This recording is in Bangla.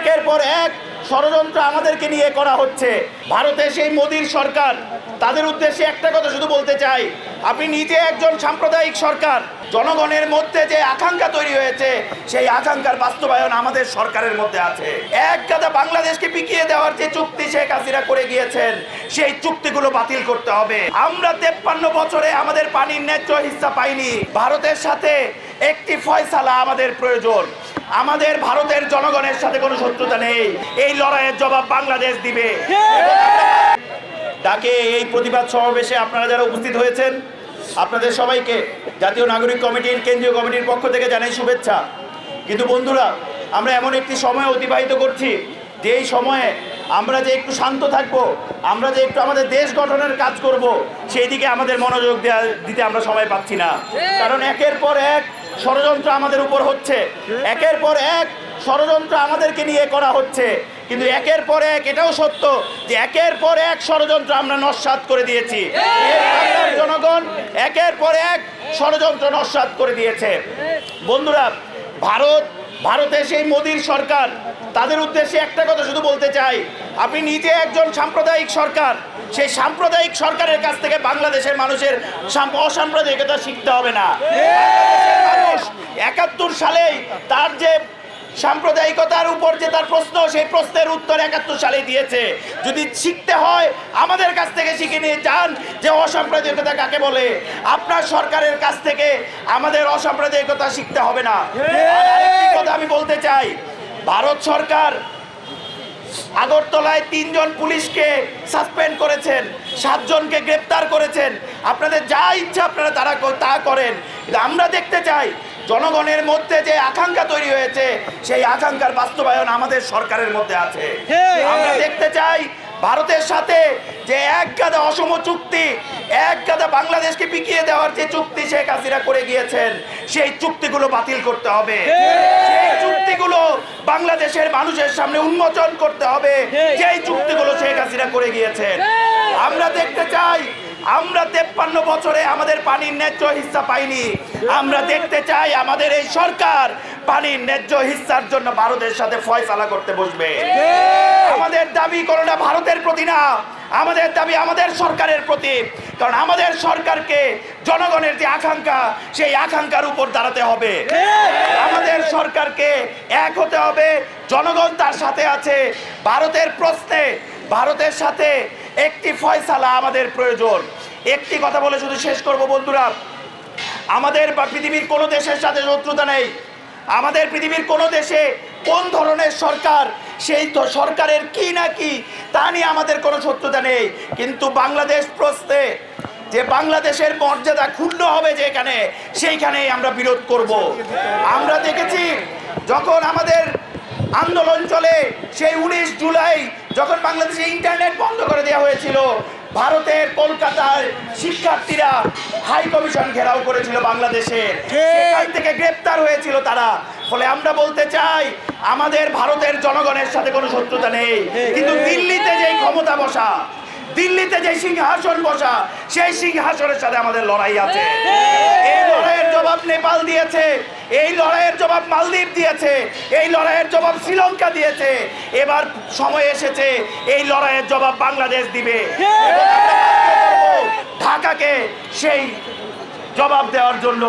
একের পর এক ষড়যন্ত্র আমাদেরকে নিয়ে করা হচ্ছে। ভারতে সেই মোদির সরকার। তাদের উদ্দেশ্যে একটা কথা শুধু বলতে চাই। আপনি নিজে একজন সাম্প্রদায়িক সরকার। জনগণের মধ্যে যে আকাঙ্ক্ষা তৈরি হয়েছে, সেই আকাঙ্ক্ষার বাস্তবায়ন আমাদের সরকারের মধ্যে আছে। এক গাদা বাংলাদেশকে পিকিয়ে দেওয়ার যে চুক্তি শেখ হাসিনা করে গিয়েছেন, সেই চুক্তিগুলো বাতিল করতে হবে। আমরা তেপ্পান্ন বছরে আমাদের পানির ন্যায্য হিস্সা পাইনি। ভারতের সাথে একটি ফয়সালা আমাদের প্রয়োজন। আমাদের ভারতের জনগণের সাথে কোনো শত্রুতা নেই। এই লড়াইয়ের জবাব বাংলাদেশ দিবে। ডাকে এই প্রতিবাদ সমাবেশে আপনারা যারা উপস্থিত হয়েছেন, আপনাদের সবাইকে জাতীয় নাগরিক কমিটির, কেন্দ্রীয় কমিটির পক্ষ থেকে জানাই শুভেচ্ছা। কিন্তু বন্ধুরা, আমরা এমন একটি সময় অতিবাহিত করছি যে এই সময়ে আমরা যে একটু শান্ত থাকব, আমরা যে একটু আমাদের দেশ গঠনের কাজ করব, সেই দিকে আমাদের মনোযোগ দেওয়া দিতে আমরা সময় পাচ্ছি না। কারণ একের পর এক ষড়যন্ত্র আমাদের উপর হচ্ছে। একের পর এক ষড়যন্ত্র আমাদেরকে নিয়ে করা হচ্ছে। কিন্তু একের পর এক এটাও সত্য যে একের পর এক ষড়যন্ত্র আমরা নস্বাত করে দিয়েছি। জনগণ একের পর এক ষড়যন্ত্র নস্বাত করে দিয়েছে। বন্ধুরা, ভারত ভারতে সেই মোদির সরকার, তাদের উদ্দেশ্যে একটা কথা শুধু বলতে চাই। আপনি নিজে একজন সাম্প্রদায়িক সরকার, সেই সাম্প্রদায়িক সরকারের কাছ থেকে বাংলাদেশের মানুষের সাম- অসাম্প্রদায়িকতা শিখতে হবে না। মানুষ একাত্তর সালেই তার যে সাম্প্রদায়িকতার উপর যে তার প্রশ্ন সেই প্রশ্নের উত্তর একাত্তর সালে দিয়েছে। যদি শিখতে হয় আমাদের কাছ থেকে শিখে নিয়ে যান যে অসাম্প্রদায়িকতা কাকে বলে। আপনার সরকারের কাছ থেকে আমাদের অসাম্প্রদায়িকতা শিখতে হবে না। কথা আমি বলতে চাই ভারত সরকার আগরতলায় তিনজন পুলিশকে সাসপেন্ড করেছেন সাতজনকে গ্রেপ্তার করেছেন। আপনাদের যা ইচ্ছা আপনারা তারা তা করেন। কিন্তু আমরা দেখতে চাই জনগণের মধ্যে যে আকাঙ্ক্ষা তৈরি হয়েছে সেই আকাঙ্ক্ষার বাস্তবায়ন আমাদের সরকারের মধ্যে আছে। আমরা দেখতে চাই ভারতের সাথে যে এক গাদা অসম চুক্তি এক গাদা বাংলাদেশকে পিকিয়ে দেওয়ার যে চুক্তি শেখ হাসিনা করে গিয়েছেন সেই চুক্তিগুলো বাতিল করতে হবে। সেই চুক্তিগুলো বাংলাদেশের মানুষের সামনে উন্মোচন করতে হবে। যেই চুক্তিগুলো শেখ হাসিনা করে গিয়েছেন। আমরা দেখতে চাই আমরা তেপ্পান্ন বছরে আমাদের পানির ন্যায্য হিস্সা পাইনি। আমরা দেখতে চাই আমাদের এই সরকার পানির ন্যায্য হিস্সার জন্য ভারতের সাথে ফয়সালা করতে বসবে। আমাদের দাবি কোনোটা ভারতের প্রতি না আমাদের দাবি আমাদের সরকারের প্রতি। কারণ আমাদের সরকারকে জনগণের যে আকাঙ্ক্ষা সেই আকাঙ্ক্ষার উপর দাঁড়াতে হবে। আমাদের সরকারকে এক হতে হবে জনগণ তার সাথে আছে। ভারতের প্রশ্নে ভারতের সাথে একটি ফয়সালা আমাদের প্রয়োজন। একটি কথা বলে শুধু শেষ করব বন্ধুরা। আমাদের বা পৃথিবীর কোনো দেশের সাথে শত্রুতা নেই। আমাদের পৃথিবীর কোনো দেশে কোন ধরনের সরকার, সেই তো সরকারের কি না কি, তা নিয়ে আমাদের কোনো শত্রুতা নেই। কিন্তু বাংলাদেশ প্রশ্নে যে বাংলাদেশের মর্যাদা ক্ষুণ্ণ হবে যেখানে সেইখানেই আমরা বিরোধ করব। আমরা দেখেছি, যখন আমাদের আন্দোলন চলে। সেই উনিশ জুলাই যখন বাংলাদেশে ইন্টারনেট বন্ধ করে দেওয়া হয়েছিল ভারতের কলকাতায় শিক্ষার্থীরা হাই কমিশন ঘেরাও করেছিল বাংলাদেশের সেখান থেকে গ্রেপ্তার হয়েছিল তারা। ফলে আমরা বলতে চাই আমাদের ভারতের জনগণের সাথে কোনো শত্রুতা নেই। কিন্তু দিল্লিতে যে ক্ষমতা বসা দিল্লিতে যে সিংহাসন বসা সেই সিংহাসনের সাথে আমাদের লড়াই আছে। এই লড়াইয়ের জবাব নেপাল দিয়েছে এই লড়াইয়ের জবাব মালদ্বীপ দিয়েছে এই লড়াইয়ের জবাব শ্রীলঙ্কা দিয়েছে। এবার সময় এসেছে এই লড়াইয়ের জবাব বাংলাদেশ দিবে। করব ঢাকাকে সেই জবাব দেওয়ার জন্য।